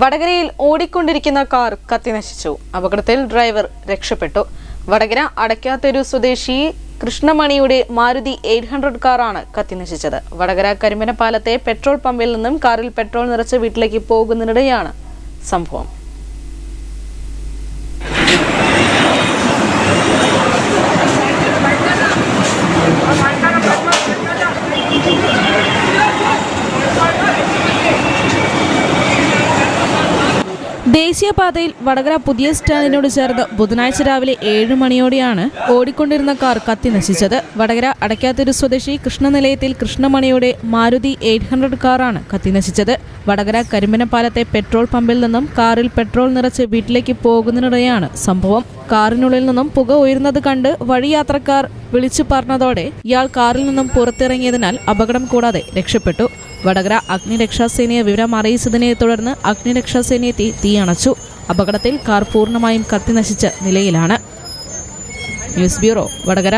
വടകരയിൽ ഓടിക്കൊണ്ടിരിക്കുന്ന കാർ കത്തിനശിച്ചു. അപകടത്തിൽ ഡ്രൈവർ രക്ഷപ്പെട്ടു. വടകര അടയ്ക്കാത്തൊരു സ്വദേശി കൃഷ്ണമണിയുടെ മാരുതി എയ്റ്റ് ഹൺഡ്രഡ് കാറാണ് കത്തിനശിച്ചത്. വടകര കരിമന പാലത്തെ പെട്രോൾ പമ്പിൽ നിന്നും കാറിൽ പെട്രോൾ നിറച്ച് വീട്ടിലേക്ക് പോകുന്നതിനിടെയാണ് സംഭവം. ദേശീയപാതയിൽ വടകര പുതിയ സ്റ്റാൻഡിനോട് ചേർന്ന് ബുധനാഴ്ച രാവിലെ ഏഴ് മണിയോടെയാണ് ഓടിക്കൊണ്ടിരുന്ന കാർ കത്തി നശിച്ചത്. വടകര അടയ്ക്കാത്തൊരു സ്വദേശി കൃഷ്ണനിലയത്തിൽ കൃഷ്ണമണിയുടെ മാരുതി എയ്റ്റ് ഹൺഡ്രഡ് കാറാണ് കത്തി നശിച്ചത്. വടകര കരിമ്പനപ്പാലത്തെ പെട്രോൾ പമ്പിൽ നിന്നും കാറിൽ പെട്രോൾ നിറച്ച് വീട്ടിലേക്ക് പോകുന്നതിനിടെയാണ് സംഭവം. കാറിനുള്ളിൽ നിന്നും പുക ഉയരുന്നത് കണ്ട് വഴിയാത്രക്കാർ വിളിച്ചു പറഞ്ഞതോടെ ഇയാൾ കാറിൽ നിന്നും പുറത്തിറങ്ങിയതിനാൽ അപകടം കൂടാതെ രക്ഷപ്പെട്ടു. വടകര അഗ്നിരക്ഷാസേനയെ വിവരം അറിയിച്ചതിനെ തുടർന്ന് അഗ്നിരക്ഷാസേന എത്തി തീയണച്ചു. അപകടത്തിൽ കാർ പൂർണമായും കത്തിനശിച്ച നിലയിലാണ്. News bureau Vadakara.